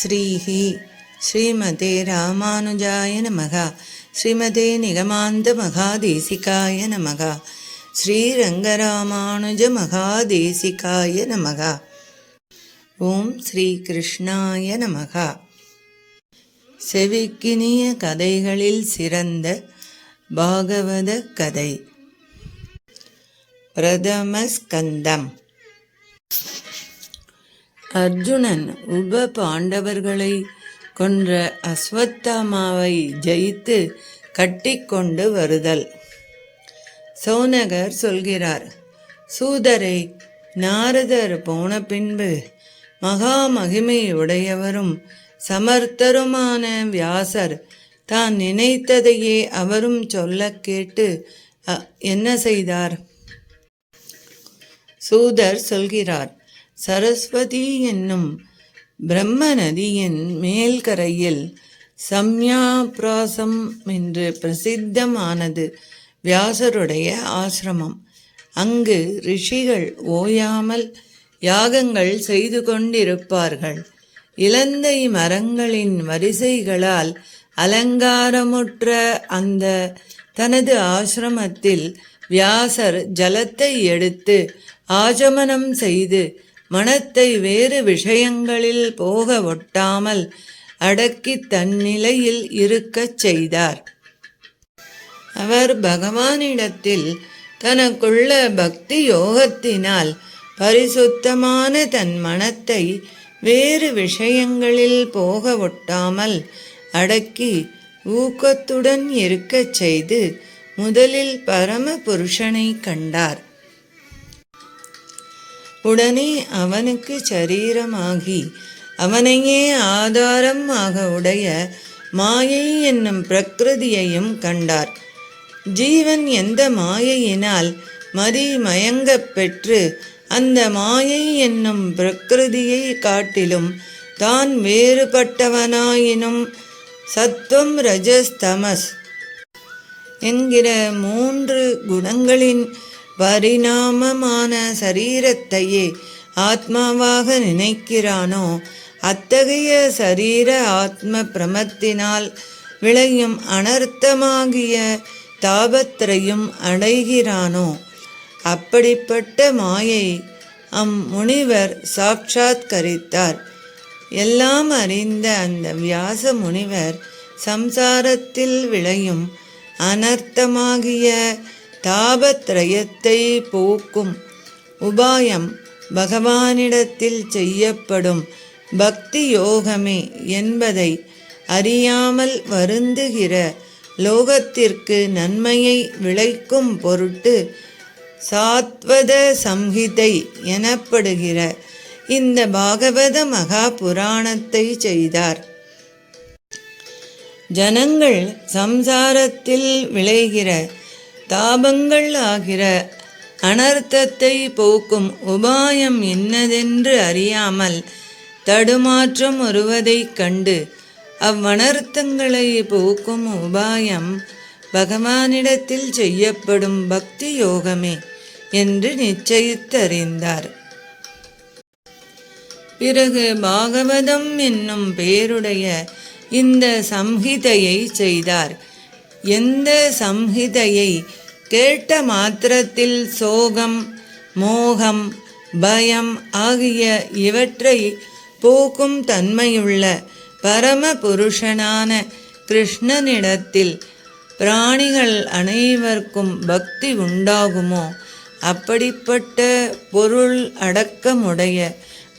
ஸ்ரீஹி ஸ்ரீமதே ராமானுஜாய நமகா. ஸ்ரீமதே நிகமாந்த மகாதேசிகாய நமகா. ஸ்ரீரங்கராமானுஜ மகாதேசிகாய நமகா. ஓம் ஸ்ரீ கிருஷ்ணாய நமகா. செவிக்கினிய கதைகளில் சிறந்த பாகவத கதை. பிரதம ஸ்கந்தம். அர்ஜுனன் உப பாண்டவர்களை கொன்ற அஸ்வத்தாமாவை ஜெயித்து கட்டிக்கொண்டு வருதல். சோனகர் சொல்கிறார் சூதரை நாரதர் போன பின்பு மகா மகிமையுடையவரும் சமர்த்தருமான வியாசர். தான் நினைத்ததையே அவரும் சொல்லக் கேட்டு அ, என்ன செய்தார்? சூதர் சொல்கிறார் சரஸ்வதி என்னும் பிரம்ம நதியின் மேல்கரையில் சம்யாபிராசம் என்று பிரசித்தமானது வியாசருடைய ஆசிரமம். அங்கு ரிஷிகள் ஓயாமல் யாகங்கள் செய்து கொண்டிருப்பார்கள். இலந்தை மரங்களின் வரிசைகளால் அலங்காரமுற்ற அந்த தனது ஆசிரமத்தில் வியாசர் ஜலத்தை எடுத்து ஆஜமனம் செய்து மனத்தை வேறு விஷயங்களில் போக ஒட்டாமல் அடக்கி தன்னிலையில் இருக்கச் செய்தார். அவர் பகவானிடத்தில் தனக்குள்ள பக்தி யோகத்தினால் பரிசுத்தமான தன் மனத்தை வேறு விஷயங்களில் போக ஒட்டாமல் அடக்கி ஊக்கத்துடன் இருக்கச் செய்து முதலில் பரம புருஷனை கண்டார். உடனே அவனுக்கு சரீரமாகி அவனையே ஆதாரம் ஆக உடைய மாயை என்னும் பிரகிருதியையும் கண்டார். ஜீவன் எந்த மாயையினால் மதி மயங்கப் பெற்று அந்த மாயை என்னும் பிரகிருதியை காட்டிலும் தான் வேறுபட்டவனாயினும் சத்துவம் ரஜஸ் தமஸ் என்கிற மூன்று குணங்களின் பரிணாமமான சரீரத்தையே ஆத்மாவாக நினைக்கிறானோ அத்தகைய சரீர ஆத்ம பிரமத்தினால் விளையும் அனர்த்தமாகிய தாபத்திரையும் அடைகிறானோ அப்படிப்பட்ட மாயை அம் முனிவர் சாட்சாத்கரித்தார். எல்லாம் அறிந்த அந்த வியாச முனிவர் சம்சாரத்தில் விளையும் அனர்த்தமாகிய தாபத்ரயத்தை போக்கும். உபாயம் பகவானிடத்தில் செய்யப்படும் பக்தி யோகமே என்பதை அறியாமல் வருந்துகிற லோகத்திற்கு நன்மையை விளைக்கும் பொருட்டு சாத்வத சம்ஹிதை எனப்படுகிற இந்த பாகவத மகா புராணத்தை செய்தார். ஜனங்கள் சம்சாரத்தில் விளைகிற தாபங்கள் ஆகிற அனர்த்தத்தை போக்கும் உபாயம் என்னதென்று அறியாமல் தடுமாற்றம் வருவதைக் கண்டு அவ்வனர்த்தங்களை போக்கும் உபாயம் பகவானிடத்தில் செய்யப்படும் பக்தி யோகமே என்று நிச்சயித்தறிந்தார். பிறகு பாகவதம் என்னும் பேருடைய இந்த சம்ஹிதையை செய்தார். எந்த சம்ஹிதையை கேட்ட மாத்திரத்தில் சோகம் மோகம் பயம் ஆகிய இவற்றை போக்கும் தன்மையுள்ள பரம புருஷனான கிருஷ்ணனிடத்தில் பிராணிகள் அனைவருக்கும் பக்தி உண்டாகுமோ? அப்படிப்பட்ட பொருள் அடக்கமுடைய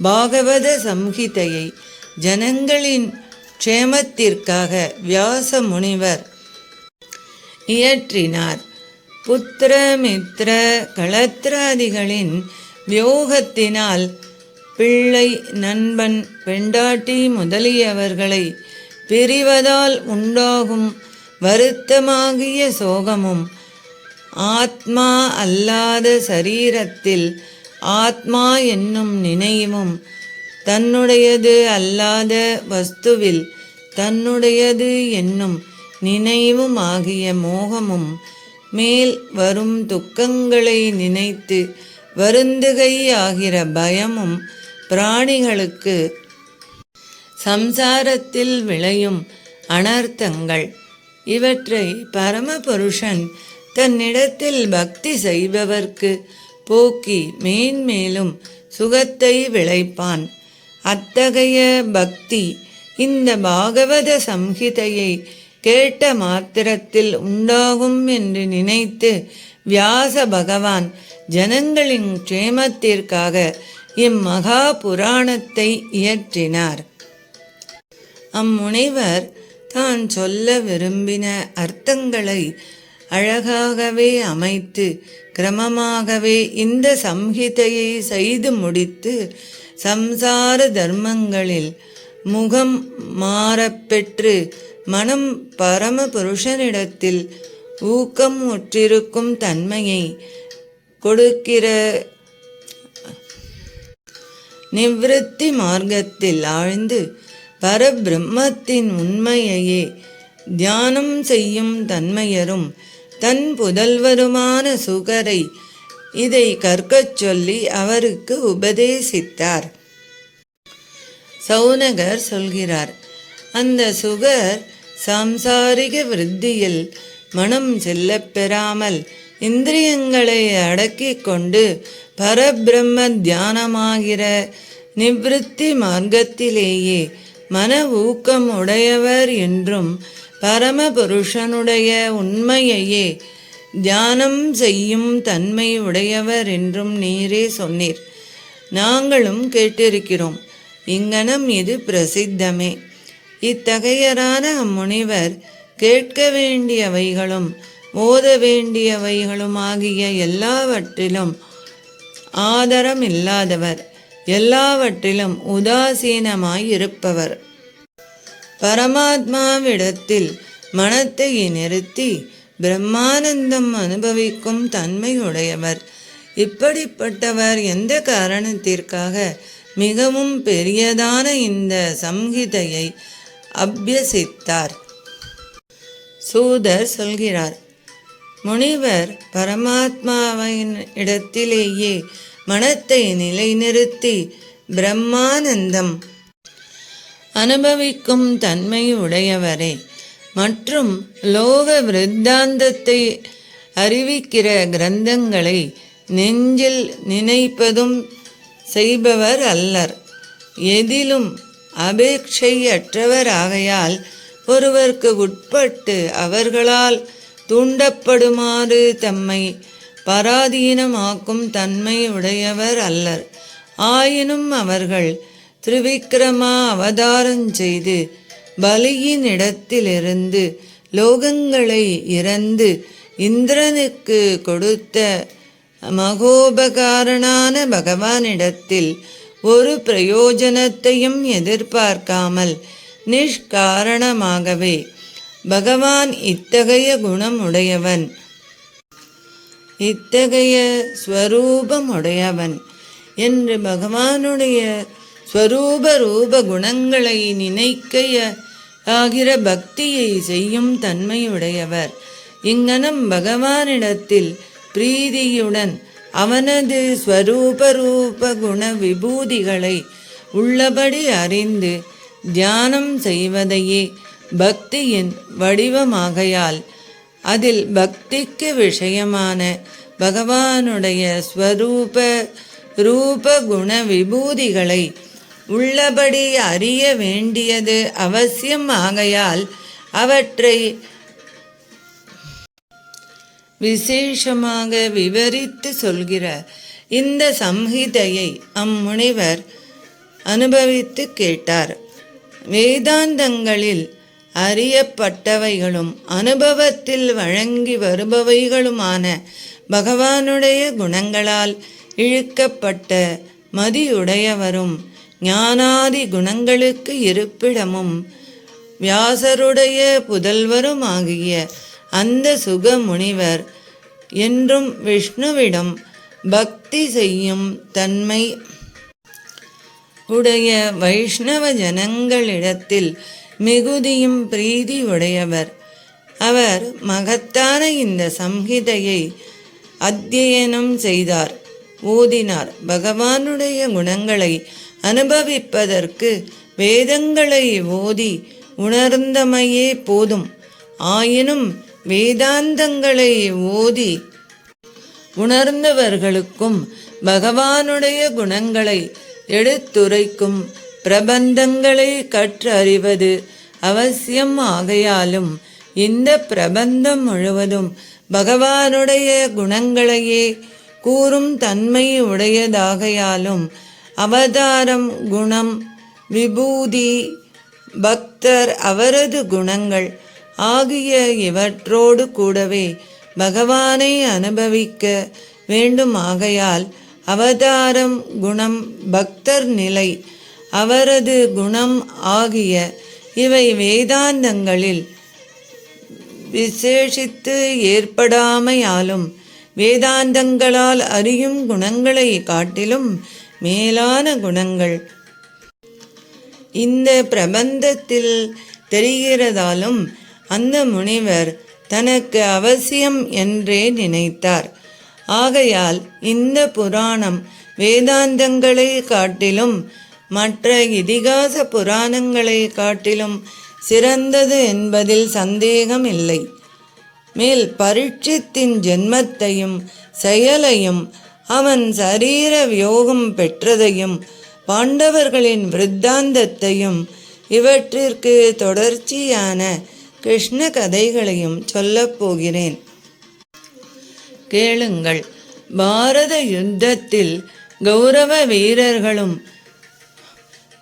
பாகவத சம்ஹிதையை ஜனங்களின் க்ஷேமத்திற்காக வியாச முனிவர் இயற்றினார். புத்திர மித்திர களத்திராதிகளின் வியோகத்தினால் பிள்ளை நண்பன் பெண்டாட்டி முதலியவர்களை பிரிவதால் உண்டாகும் வருத்தமாகிய சோகமும் ஆத்மா அல்லாத சரீரத்தில் ஆத்மா என்னும் நினைவும் தன்னுடையது அல்லாத வஸ்துவில் தன்னுடையது என்னும் நினைவும் ஆகிய மோகமும் மேல் வரும் துக்கங்களை நினைத்து வருந்துகையாகிற பயமும் பிராணிகளுக்கு சம்சாரத்தில் விளையும் அனர்த்தங்கள். இவற்றை பரமபுருஷன் தன்னிடத்தில் பக்தி செய்பவர்க்கு போக்கி மேன்மேலும் சுகத்தை விளைப்பான். அத்தகைய பக்தி இந்த பாகவத சம்ஹிதையை கேட்ட மாத்திரத்தில் உண்டாகும் என்று நினைத்து வியாச பகவான் ஜனங்களின் க்ஷேமத்திற்காக இம்மகா புராணத்தை இயற்றினார். அம்முனைவர் தான் சொல்ல விரும்பின அர்த்தங்களை அழகாகவே அமைத்து கிரமமாகவே இந்த சம்ஹிதையை செய்து முடித்து சம்சார தர்மங்களில் முகம் மாறப்பெற்று மனம் பரம புருஷனிடத்தில் ஊக்கம் உற்றிருக்கும் தன்மையை கொடுக்கிற நிவிருத்தி மார்க்கத்தில் ஆழ்ந்து பரபிரம்மத்தின் உண்மையையே தியானம் செய்யும் தன்மையரும் தன் புதல்வருமான சுகரை இதை கற்கச் சொல்லி அவருக்கு உபதேசித்தார். சௌனகர் சொல்கிறார் அந்த சுகர் சாம்சாரிக விருத்தியில் மனம் செல்ல பெறாமல் இந்திரியங்களை அடக்கிக் கொண்டு பரபிரம்ம தியானமாகிற நிவிருத்தி மார்க்கத்திலேயே மன ஊக்கம் உடையவர் என்றும் பரமபுருஷனுடைய உண்மையையே தியானம் செய்யும் தன்மை உடையவர் என்றும் நீரே சொன்னீர். நாங்களும் கேட்டிருக்கிறோம். இங்கனம் இது பிரசித்தமே. இத்தகையரான அம்முனிவர் கேட்க வேண்டியவைகளும் ஓத வேண்டியவைகளும் ஆகிய எல்லாவற்றிலும் ஆதரம் இல்லாதவர் எல்லாவற்றிலும் உதாசீனமாயிருப்பவர். பரமாத்மாவிடத்தில் மனத்தை நிறுத்தி பிரம்மானந்தம் அனுபவிக்கும் தன்மையுடையவர். இப்படிப்பட்டவர் எந்த காரணத்திற்காக மிகவும் பெரியதான இந்த சம்ஹிதையை அபியசித்தார். சூதர் சொல்கிறார் முனிவர் பரமாத்மாவின் இடத்திலேயே மனத்தை நிலைநிறுத்தி பிரம்மானந்தம் அனுபவிக்கும் தன்மை உடையவரே மற்றும் லோக விருத்தாந்தத்தை அறிவிக்கிற கிரந்தங்களை நெஞ்சில் நினைப்பதும் செய்பவர் அல்லர். எதிலும் அபேட்சையற்றவர் ஆகையால் ஒருவர்க்கு உட்பட்டு அவர்களால் தூண்டப்படுமாறு தம்மை பராதீனமாக்கும் தன்மை உடையவர் அல்லர். ஆயினும் அவர்கள் திருவிக்கிரமா அவதாரம் செய்து பலியின் இடத்திலிருந்து லோகங்களை இறந்து இந்திரனுக்கு கொடுத்த மகோபகாரனான பகவானிடத்தில் ஒரு பிரயோஜனத்தையும் எதிர்பார்க்காமல் நிஷ்காரணமாகவே. பகவான் இத்தகைய குணம் உடையவன் இத்தகைய ஸ்வரூபம் உடையவன் என்று பகவானுடைய ஸ்வரூப ரூப குணங்களை நினைக்க ஆகிற பக்தியை செய்யும் தன்மையுடையவர். இங்கனம் பகவானிடத்தில் பிரீதியுடன் அவனது ஸ்வரூப ரூப குண விபூதிகளை உள்ளபடி அறிந்து தியானம் செய்வதையே பக்தியின் வடிவமாகையால் அதில் பக்திக்கு விஷயமான பகவானுடைய ஸ்வரூப ரூப குண விபூதிகளை உள்ளபடி அறிய வேண்டியது அவசியம் ஆகையால் அவற்றை விசேஷமாக விவரித்து சொல்கிற இந்த சம்ஹிதையை அம்முனிவர் அனுபவித்து கேட்டார். வேதாந்தங்களில் அறியப்பட்டவைகளும் அனுபவத்தில் வழங்கி வருபவைகளுமான பகவானுடைய குணங்களால் இழுக்கப்பட்ட மதியுடையவரும் ஞானாதி குணங்களுக்கு இருப்பிடமும் வியாசருடைய புதல்வருமாகிய அந்த சுக முனிவர் என்றும் விஷ்ணுவிடம் பக்தி செய்யும் தன்மை உடைய வைஷ்ணவ ஜனங்களிடத்தில் மிகுதியும் பிரீதி உடையவர். அவர் மகத்தான இந்த சம்ஹிதையை அத்தியனம் செய்தார். ஓதினார். பகவானுடைய குணங்களை அனுபவிப்பதற்கு வேதங்களை ஓதி உணர்ந்தமையே போதும். ஆயினும் வேதாந்தங்களை ஓதி உணர்ந்தவர்களுக்கும் பகவானுடைய குணங்களை எடுத்துரைக்கும் பிரபந்தங்களை கற்றறிவது அவசியம் ஆகையாலும் இந்த பிரபந்தம் முழுவதும் பகவானுடைய குணங்களையே கூறும் தன்மை உடையதாகையாலும் அவதாரம் குணம் விபூதி பக்தர் அவரது குணங்கள் ஆகிய இவற்றோடு கூடவே பகவானை அனுபவிக்க வேண்டுமாகையால் அவதாரம் குணம் பக்தர் நிலை. அவரது குணம் ஆகிய இவை வேதாந்தங்களில் விசேஷித்து ஏற்படாமையாலும் வேதாந்தங்களால் அறியும் குணங்களை காட்டிலும் மேலான குணங்கள் இந்த பிரபந்தத்தில் தெரிகிறதாலும் அந்த முனிவர் தனக்கு அவசியம் என்றே நினைத்தார். ஆகையால் இந்த புராணம் வேதாந்தங்களை காட்டிலும் மற்ற இதிகாச புராணங்களை காட்டிலும் சிறந்தது என்பதில் சந்தேகம் இல்லை மேல் பரீட்சித்தின் ஜென்மத்தையும் செயலையும் அவன் சரீர வியோகம் பெற்றதையும் பாண்டவர்களின் விருத்தாந்தத்தையும் இவற்றிற்கு தொடர்ச்சியான கிருஷ்ண கதைகளையும் சொல்லப் போகிறேன். கேளுங்கள். பாரத யுத்தத்தில் கௌரவ வீரர்களும்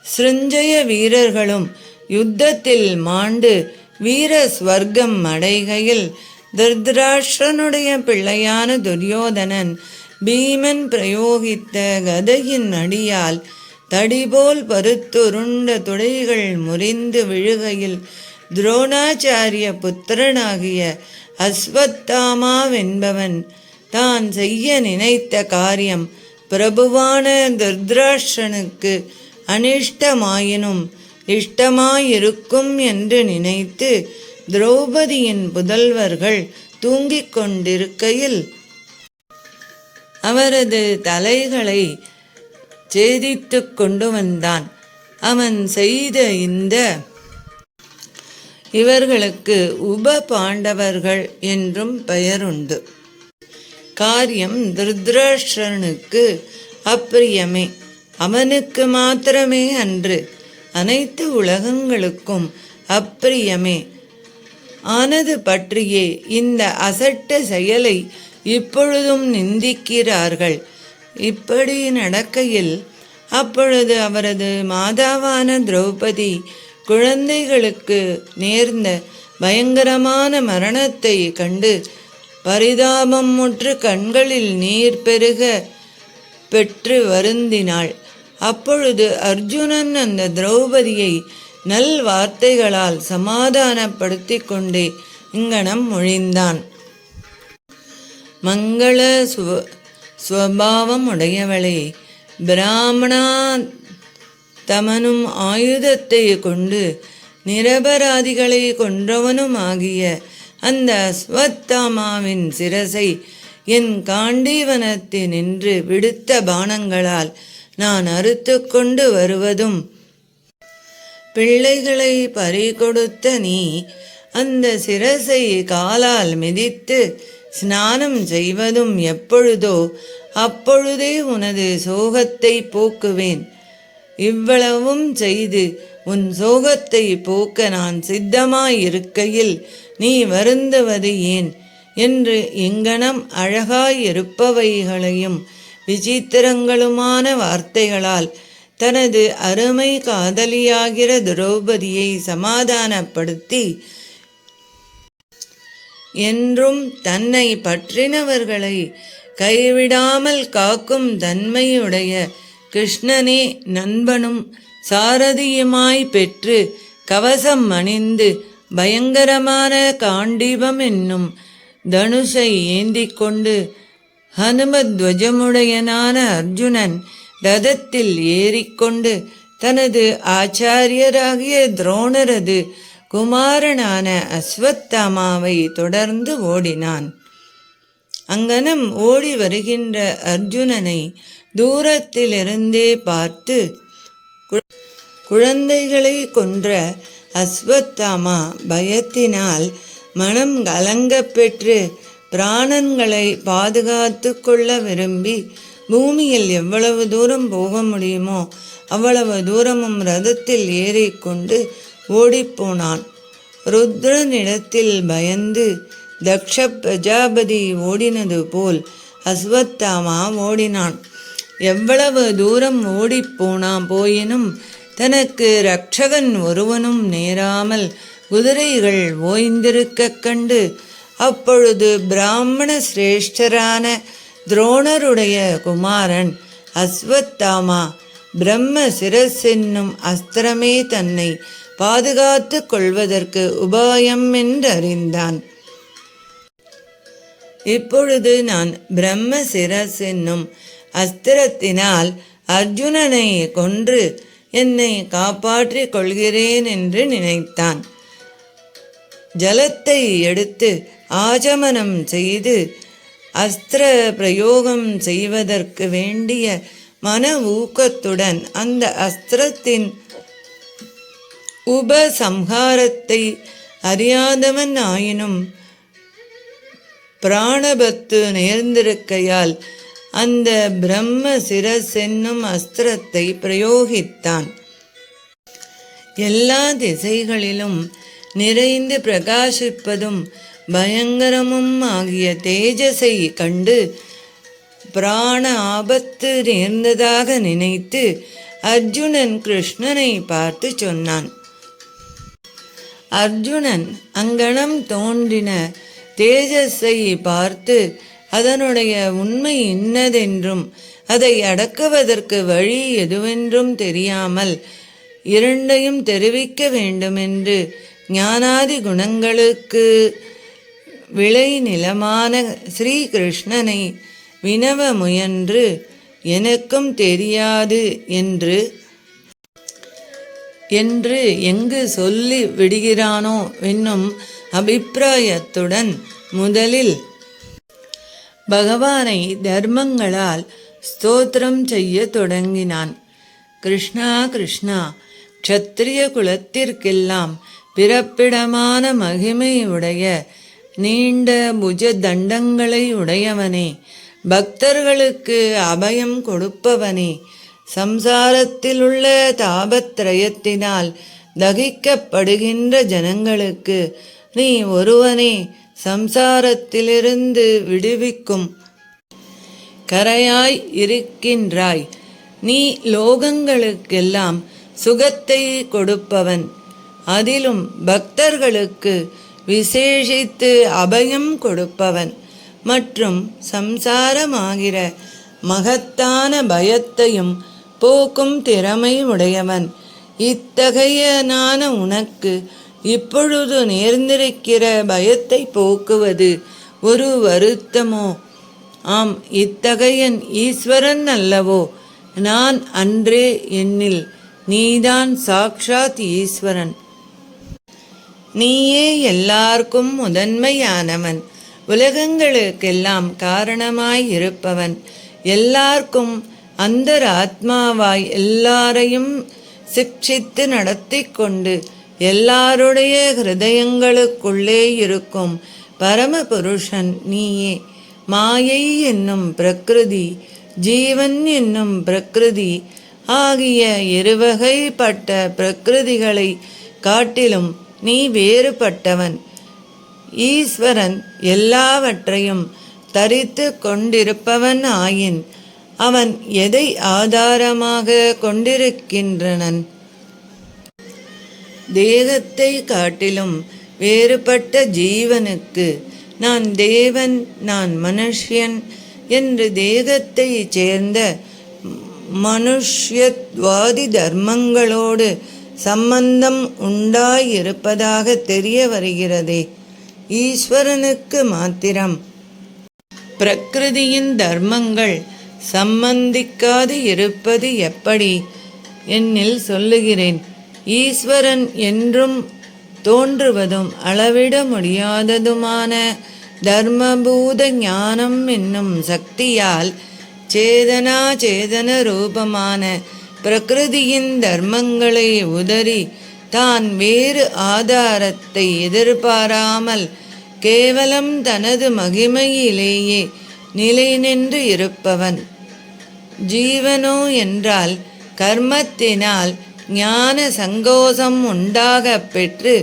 சிருஞ்சய வீரர்களும் யுத்தத்தில் மாண்டு வீர ஸ்வர்க்கம் அடைகையில் திருதராஷ்டிரனுடைய பிள்ளையான துரியோதனன் பீமன் பிரயோகித்த கதையின் அடியால் தடிபோல் பருத்துருண்ட துடைகள் முறிந்து விழுகையில் துரோணாச்சாரிய புத்திரனாகிய அஸ்வத்தாமாவென்பவன் தான் செய்ய நினைத்த காரியம் பிரபுவான துர்திராஷ்டனுக்கு அனிஷ்டமாயினும் இஷ்டமாயிருக்கும் என்று நினைத்து திரௌபதியின் புதல்வர்கள் தூங்கிக் கொண்டிருக்கையில் அவரது தலைகளை சேதித்து கொண்டு வந்தான். அவன் செய்த இந்த இவர்களுக்கு உப பாண்டவர்கள் என்றும் பெயருண்டு. காரியம் திருதராஷ்டிரனுக்கு அப்பிரியமே. அவனுக்கு மாத்திரமே அன்று அனைத்து உலகங்களுக்கும் அப்பிரியமே. ஆனது பற்றியே இந்த அசட்ட செயலை இப்பொழுதும் நிந்திக்கிறார்கள். இப்படி நடக்கையில் அப்பொழுது அவரது மாதாவான திரௌபதி குழந்தைகளுக்கு நேர்ந்த பயங்கரமான மரணத்தை கண்டு பரிதாபம் முற்று கண்களில் நீர் பெருக பெற்று வருந்தினாள். அப்பொழுது அர்ஜுனன் அந்த திரௌபதியை நல் வார்த்தைகளால் சமாதானப்படுத்தி கொண்டே இங்கனம் மொழிந்தான் மங்கள சுவ ஸ்வபாவம் உடையவளே பிராமணா தமனும் ஆயுதத்தை கொண்டு நிரபராதிகளை கொன்றவனும் ஆகிய அந்த அஸ்வத்தாமாவின் சிரசை என் காண்டீவனத்தினின்று விடுத்த பானங்களால் நான் அறுத்து கொண்டு வருவதும் பிள்ளைகளை பறிகொடுத்த நீ அந்த சிரசை காலால் மிதித்து ஸ்நானம் செய்வதும் எப்பொழுதோ அப்பொழுதே உனது சோகத்தை போக்குவேன். இவ்வளவும் செய்து உன் சோகத்தை போக்க நான் சித்தமாயிருக்கையில் நீ வருந்துவது ஏன்? என்று இங்கனம் அழகாயிருப்பவைகளையும் விசித்திரங்களுமான வார்த்தைகளால் தனது அருமை காதலியாகிற திரௌபதியை சமாதானப்படுத்தி என்றும் தன்னை பற்றினவர்களை கைவிடாமல் காக்கும் தன்மையுடைய கிருஷ்ணனே நண்பனும் சாரதியுமாய் பெற்று கவசம் அணிந்து பயங்கரமான காண்டீபம் என்னும் தனுஷை ஏந்தி கொண்டு ஹனுமத்வஜமுடையனான அர்ஜுனன் ரதத்தில் ஏறிக்கொண்டு தனது ஆச்சாரியராகிய துரோணரது குமாரனான அஸ்வத்தாமாவை தொடர்ந்து ஓடினான். அங்கனம் ஓடி வருகின்ற அர்ஜுனனை தூரத்திலிருந்தே பார்த்து குழந்தைகளை கொன்ற அஸ்வத்தாமா பயத்தினால் மனம் கலங்க பெற்று பிராணன்களை பாதுகாத்து கொள்ள விரும்பி பூமியில் எவ்வளவு தூரம் போக முடியுமோ அவ்வளவு தூரமும் ரதத்தில் ஏறிக்கொண்டு ஓடிப்போனான் ருத்ரனிடத்தில் பயந்து தக்ஷ பிரஜாபதி ஓடினது போல் அஸ்வத்தாமா ஓடினான். எவ்வளவு தூரம் ஓடிப்போனான் போயினும் தனக்கு ரக்ஷகன் ஒருவனும் நேராமல் குதிரைகள் ஓய்ந்திருக்கக் கண்டு அப்பொழுது பிராமண சிரேஷ்டரான துரோணருடைய குமாரன் அஸ்வத்தாமா பிரம்ம சிரஸ் என்னும் அஸ்திரமே தன்னை பாதுகாத்து கொள்வதற்கு உபாயம் என்றறிந்தான். இப்பொழுது நான் பிரம்ம சிரஸ் என்னும் அஸ்திரத்தினால் அர்ஜுனனை கொன்று என்னை காப்பாற்றிக் கொள்கிறேன் என்று நினைத்தான். ஜலத்தை எடுத்து ஆஜமனம் செய்து அஸ்திர பிரயோகம் செய்வதற்கு வேண்டிய மன ஊக்கத்துடன் அந்த அஸ்திரத்தின் உபசம்ஹாரத்தை அறியாதவன் ஆயினும் பிராணபத்து நேர்ந்திருக்கையால் அந்த பிரம்ம சிரஸ் என்னும் அஸ்திரத்தை பிரயோகித்தான். எல்லா திசைகளிலும் நிறைந்து பிரகாசிப்பதும் பயங்கரமும் ஆகிய தேஜஸை கண்டு பிராண ஆபத்து நேர்ந்ததாக நினைத்து அர்ஜுனன் கிருஷ்ணனை பார்த்து சொன்னான். அர்ஜுனன் அங்கனம் தோன்றின தேஜஸை பார்த்து அதனுடைய உண்மை இன்னதென்றும் அதை அடக்குவதற்கு வழி எதுவென்றும் தெரியாமல் இரண்டையும் தெரிவிக்க வேண்டுமென்று ஞானாதி குணங்களுக்கு விளை நிலமான ஸ்ரீகிருஷ்ணனை வினவ முயன்று எனக்கும் தெரியாது என்று என்று எங்கு சொல்லி விடுகிறானோ என்னும் அபிப்பிராயத்துடன் முதலில் பகவானை தர்மங்களால் ஸ்தோத்திரம் செய்ய தொடங்கினான். கிருஷ்ணா கிருஷ்ணா க்ஷத்திரிய குலத்திற்கெல்லாம் பிறப்பிடமான மகிமையுடைய நீண்ட புஜ தண்டங்களை உடையவனே பக்தர்களுக்கு அபயம் கொடுப்பவனே சம்சாரத்திலுள்ள தாபத்திரயத்தினால் தாபத்ரயத்தினால் தகிக்கப்படுகின்ற ஜனங்களுக்கு நீ ஒருவனே சம்சாரத்திலிருந்து விடுவிக்கும். கரையாய் இருக்கின்றாய். நீ லோகங்களுக்கெல்லாம் சுகத்தை கொடுப்பவன். அதிலும் பக்தர்களுக்கு விசேஷித்து அபயம் கொடுப்பவன். மற்றும் சம்சாரமாகிற மகத்தான பயத்தையும் போக்கும் திறமை உடையவன். இத்தகையனான உனக்கு இப்பொழுது நேர்ந்திருக்கிற பயத்தை போக்குவது ஒரு வருத்தமோ? ஆம் இத்தகையன் ஈஸ்வரன் அல்லவோ? நான் அன்றே என்னில் நீதான் சாக்ஷாத் ஈஸ்வரன். நீயே எல்லாருக்கும் முதன்மையானவன். உலகங்களுக்கெல்லாம் காரணமாய் இருப்பவன் எல்லாருக்கும் அந்தராத்மாவாய் எல்லாரையும் சிக்ஷித்து நடத்தி கொண்டு எல்லாருடைய ஹிருதயங்களுக்குள்ளே இருக்கும் பரமபுருஷன் நீயே. மாயை என்னும் பிரகிருதி ஜீவன் என்னும் பிரகிருதி ஆகிய இருவகைப்பட்ட பிரகிருதிகளை காட்டிலும் நீ வேறுபட்டவன். ஈஸ்வரன் எல்லாவற்றையும் தரித்து கொண்டிருப்பவன் ஆயின் அவன் எதை ஆதாரமாக கொண்டிருக்கின்றனன்? தேகத்தை காட்டிலும் வேறுபட்ட ஜீவனுக்கு நான் தேவன் நான் மனுஷ்யன் என்று தேகத்தை சேர்ந்த மனுஷ்யத்வாதி தர்மங்களோடு சம்பந்தம் உண்டாயிருப்பதாக தெரிய வருகிறதே. ஈஸ்வரனுக்கு மாத்திரம். பிரகிருதியின் தர்மங்கள் சம்பந்திக்காது இருப்பது எப்படி? என்னில் சொல்லுகிறேன். ஈஸ்வரன் என்றும் தோன்றுவதும் அளவிட முடியாததுமான தர்மபூத ஞானம் என்னும் சக்தியால் சேதனா சேதன ரூபமான பிரகிருதியின் தர்மங்களை உதறி தான் வேறு ஆதாரத்தை எதிர்பாராமல் கேவலம் தனது மகிமையிலேயே நிலை நின்று இருப்பவன். ஜீவனோ என்றால் கர்மத்தினால் ஞான சங்கோசம் உண்டாகப் பெற்று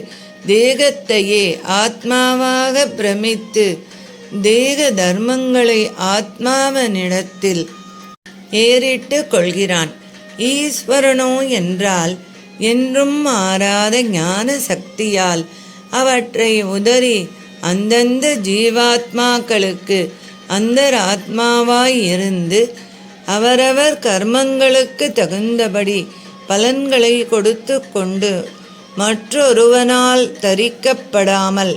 தேகத்தையே ஆத்மாவாக பிரமித்து தேக தர்மங்களை ஆத்மாவனிடத்தில் ஏறிட்டு கொள்கிறான். ஈஸ்வரனோ என்றால் என்றும் மாறாத ஞான சக்தியால் அவற்றை உதறி அந்தந்த ஜீவாத்மாக்களுக்கு அந்தராத்மாவாய் இருந்து அவரவர் கர்மங்களுக்கு தகுந்தபடி பலன்களை கொடுத்து கொண்டு மற்றொருவனால் தரிக்கப்படாமல்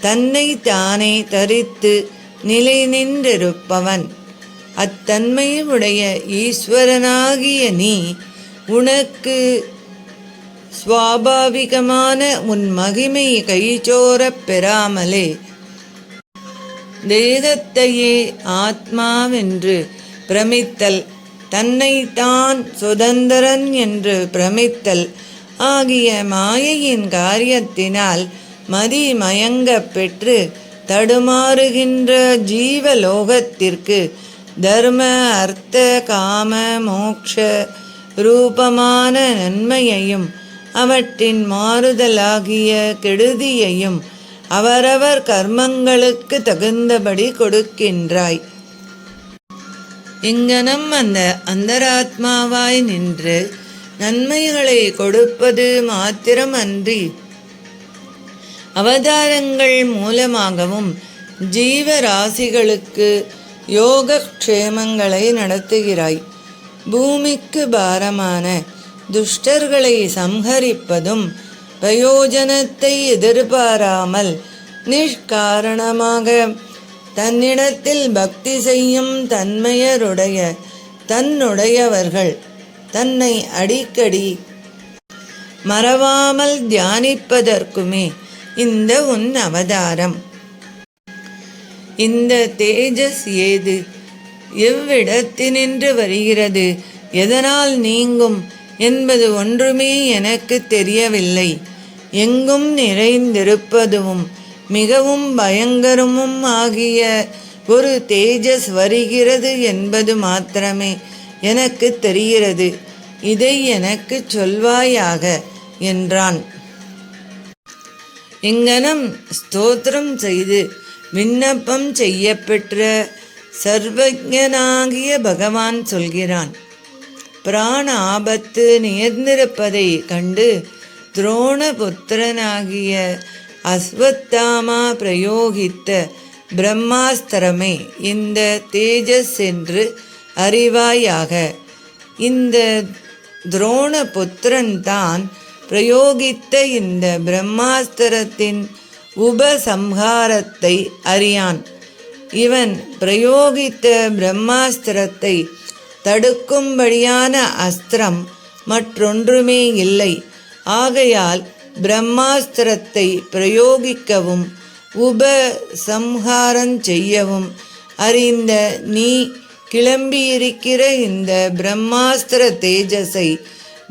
தன்னை தானே தரித்து நிலை நின்றிருப்பவன். அத்தன்மையுடைய ஈஸ்வரனாகிய நீ உனக்கு சுவாபாவிகமான உன் மகிமை கைச்சோரப் பெறாமலே. தேகத்தையே ஆத்மாவென்று பிரமித்தல் தன்னைத்தான் சுதந்திரன் என்று பிரமித்தல் ஆகிய மாயையின் காரியத்தினால் மதி மயங்கப் பெற்று தடுமாறுகின்ற ஜீவலோகத்திற்கு தர்ம அர்த்த காம மோக்ஷ ரூபமான நன்மையையும் அவற்றின் மாறுதலாகிய கெடுதியையும் அவரவர் கர்மங்களுக்கு தகுந்தபடி கொடுக்கின்றாய். இங்கனம் அந்த அந்தராத்மாவாய் நின்று நன்மைகளை கொடுப்பது மாத்திரமன்றி அவதாரங்கள் மூலமாகவும் ஜீவராசிகளுக்கு யோகக்ஷேமங்களை நடத்துகிறாய். பூமிக்கு பாரமான துஷ்டர்களை சம்ஹரிப்பதும் பிரயோஜனத்தை எதிர்பாராமல் நிஷ்காரணமாக தன்னிடத்தில் பக்தி செய்யும் தன்மையருடைய தன்னுடையவர்கள் தன்னை அடிக்கடி மறவாமல் தியானிப்பதற்குமே இந்த உன் அவதாரம். இந்த தேஜஸ் ஏது? எவ்விடத்தினின்று வருகிறது? எதனால் நீங்கும் என்பது ஒன்றுமே எனக்கு தெரியவில்லை. எங்கும் நிறைந்திருப்பதுவும் மிகவும் பயங்கரமும் ஆகிய ஒரு தேஜஸ் வருகிறது என்பது மாத்திரமே எனக்கு தெரிகிறது. இதை எனக்கு சொல்வாயாக என்றான். இங்கனம் ஸ்தோத்திரம் செய்து விண்ணப்பம் செய்யப்பெற்ற சர்வஜனாகிய பகவான் சொல்கிறான். பிராண ஆபத்து நேர்ந்திருப்பதை கண்டு துரோணபுத்திரனாகிய அஸ்வத்தாமா பிரயோகித்த பிரம்மாஸ்திரமே இந்த தேஜஸ் என்று அறிவாயாக. இந்த துரோணபுத்திரன் தான் பிரயோகித்த இந்த பிரம்மாஸ்திரத்தின் உபசம்ஹாரத்தை அறியான். இவன் பிரயோகித்த பிரம்மாஸ்திரத்தை தடுக்கும்படியான அஸ்திரம் மற்றொன்றுமே இல்லை. ஆகையால் பிரம்மாஸ்திரத்தை பிரயோகிக்கவும் உபசம்ஹாரம் செய்யவும். அறிந்த நீ கிளம்பியிருக்கிற இந்த பிரம்மாஸ்திர தேஜஸை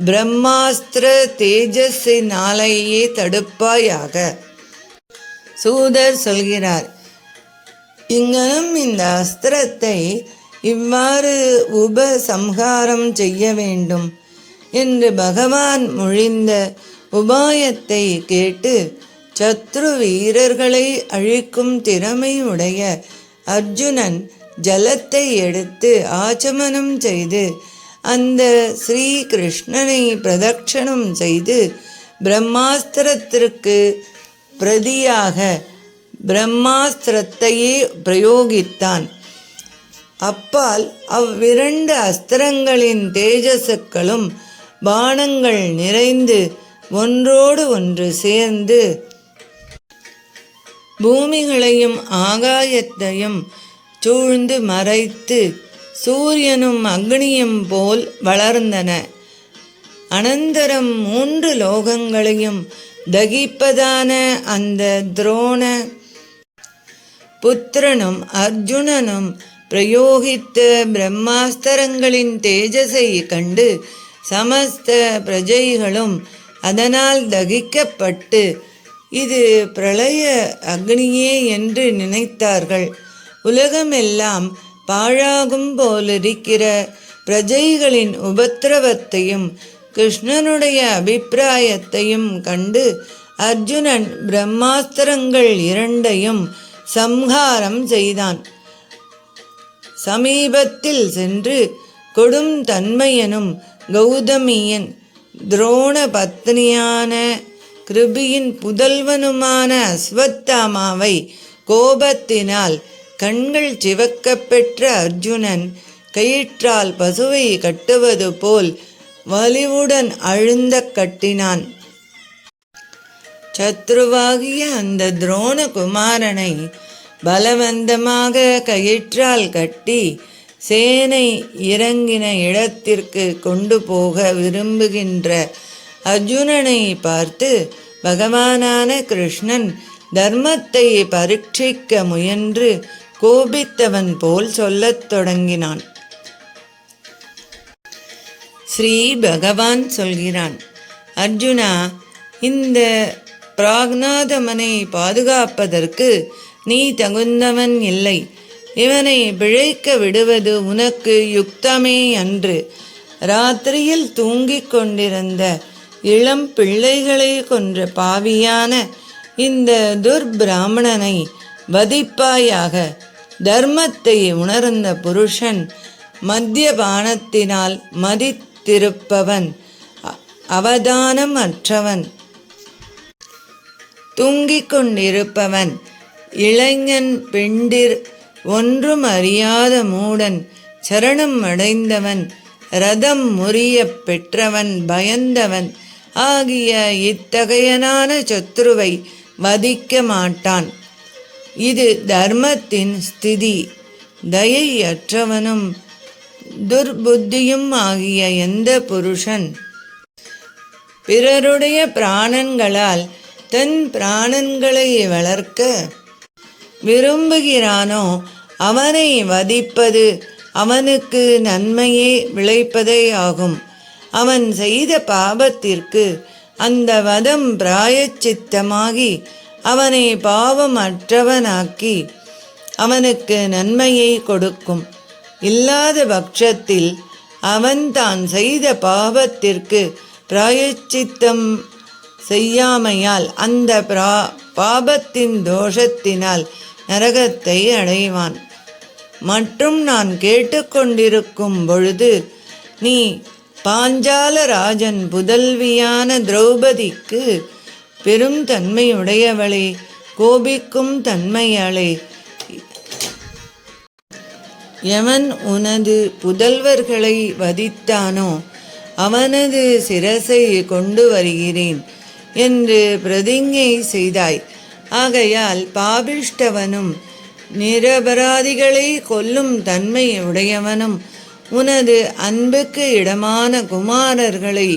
பிரம்மாஸ்திர தேஜஸினாலேயே தடுப்பாயாக. சூதர் சொல்கிறார் இங்கனும் இந்த அஸ்திரத்தை இவ்வாறு உபசம்ஹாரம் செய்ய வேண்டும். என்று பகவான் மொழிந்த உபாயத்தை கேட்டு சத்ரு வீரர்களை அழிக்கும் திறமையுடைய அர்ஜுனன் ஜலத்தை எடுத்து ஆச்சமனம் செய்து அந்த ஸ்ரீ கிருஷ்ணனை பிரதட்சணம் செய்து பிரம்மாஸ்திரத்திற்கு பிரதியாக பிரம்மாஸ்திரத்தையே பிரயோகித்தான். அப்பால் அவ்விரண்டு அஸ்திரங்களின் தேஜசுக்களும் பானங்கள் நிறைந்து ஒன்றோடு ஒன்று சேர்ந்து பூமிகளையும் ஆகாயத்தையும் சூழ்ந்து மறைத்து சூரியனும் அக்னியும் போல் வளர்ந்தன. அனந்தரம் மூன்று லோகங்களையும் தகிப்பதான அந்த துரோண புத்திரனும் அர்ஜுனனும் பிரயோகித்த பிரம்மாஸ்திரங்களின் தேஜஸை கண்டு சமஸ்த பிரஜைகளும் அதனால் தகிக்கப்பட்டு இது பிரளய அக்னியே என்று நினைத்தார்கள். உலகமெல்லாம் பாழாகும் போலிருக்கிற பிரஜைகளின் உபத்திரவத்தையும் கிருஷ்ணனுடைய அபிப்பிராயத்தையும் கண்டு அர்ஜுனன் பிரம்மாஸ்திரங்கள் இரண்டையும் சம்ஹாரம் செய்தான். சமீபத்தில் சென்று கொடும் தன்மையனும் கௌதமியன் துரோண பத்னியான கிருபியின் புதல்வனுமான அஸ்வத்தாமாவை கோபத்தினால் கண்கள் சிவக்கப் பெற்ற அர்ஜுனன் கயிற்றால் பசுவை கட்டுவது போல் வலிவுடன் அழுந்த கட்டினான். சத்ருவாகிய அந்த துரோண குமாரனை பலவந்தமாக கயிற்றால் கட்டி சேனை இறங்கின இடத்திற்கு கொண்டு போக விரும்புகின்ற அர்ஜுனனை பார்த்து பகவானான கிருஷ்ணன் தர்மத்தை பரீட்சிக்க முயன்று கோபித்தவன் போல் சொல்லத் தொடங்கினான். ஸ்ரீ பகவான் சொல்கிறான் அர்ஜுனா இந்த பிராக்நாதமனை பாதுகாப்பதற்கு நீ தகுந்தவன் இல்லை. இவனை பிழைக்க விடுவது உனக்கு யுக்தமே அன்று. ராத்திரியில் தூங்கிக் கொண்டிருந்த இளம் பிள்ளைகளை கொன்ற பாவியான இந்த துர்பிராமணனை வதிப்பாயாக தர்மத்தை உணர்ந்த புருஷன் மத்தியபானத்தினால் மதித்திருப்பவன் அவதானம் அற்றவன். தூங்கிக் கொண்டிருப்பவன் இளைஞன் பெண்டிர் ஒன்றும் அறியாத மூடன் சரணம் அடைந்தவன் ரதம் முறியப் பெற்றவன் பயந்தவன். ஆகிய இத்தகையனான சத்ருவை வதிக்க மாட்டான். இது தர்மத்தின் ஸ்திதி. தயை அற்றவனும் துர்புத்தியும் ஆகிய எந்த புருஷன்? பிறருடைய பிராணன்களால் தன் பிராணன்களை வளர்க்க விரும்புகிறானோ அவனை வதிப்பது அவனுக்கு நன்மையே விளைப்பதே ஆகும். அவன் செய்த பாபத்திற்கு அந்த வதம் பிராயச்சித்தமாகி அவனை பாவம் அற்றவனாக்கி அவனுக்கு நன்மையை கொடுக்கும். இல்லாத பட்சத்தில் அவன் தான் செய்த பாவத்திற்கு பிராயச்சித்தம் செய்யாமையால் அந்த பிரா பாபத்தின் தோஷத்தினால் நரகத்தை அடைவான். மற்றும் நான் கேட்டுக்கொண்டிருக்கும் பொழுது நீ பாஞ்சால ராஜன் புதல்வியான திரௌபதிக்கு பெரும் தன்மையுடையவளே கோபிக்கும் தன்மையாளே. எவன் உனது புதல்வர்களை வதித்தானோ அவனது சிரசை கொண்டு வருகிறேன் என்று பிரதிஞ்ஞை செய்தாய். ஆகையால் பாபிஷ்டவனும் நிரபராதிகளை கொல்லும் தன்மை உடையவனும் உனது அன்புக்கு இடமான குமாரர்களை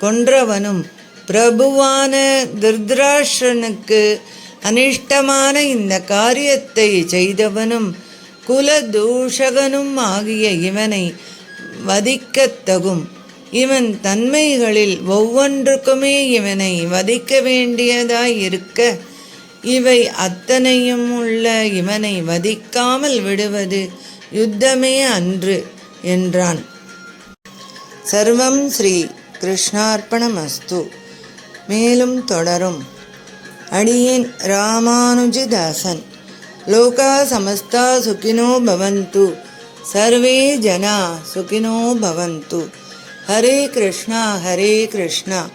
கொன்றவனும் பிரபுவான திருத்ராஷனுக்கு அனிஷ்டமான இந்த காரியத்தை செய்தவனும் குலதூஷகனும் ஆகிய இவனை வதிக்கத்தகும் இவன் தன்மைகளில் ஒவ்வொன்றுக்குமே இவனை வதிக்க வேண்டியதாயிருக்க இவை அத்தனையும் உள்ள இவனை வதிக்காமல் விடுவது யுத்தமே அன்று என்றான். சர்வம் ஸ்ரீ கிருஷ்ணார்ப்பணமஸ்து. மேலும் தொடரும். அடியேன் ராமானுஜிதாசன். லோகா சமஸ்தா சுகினோ பவந்து. சர்வே ஜனா சுகினோ பவந்து. ஹரே கிருஷ்ணா ஹரே கிருஷ்ணா.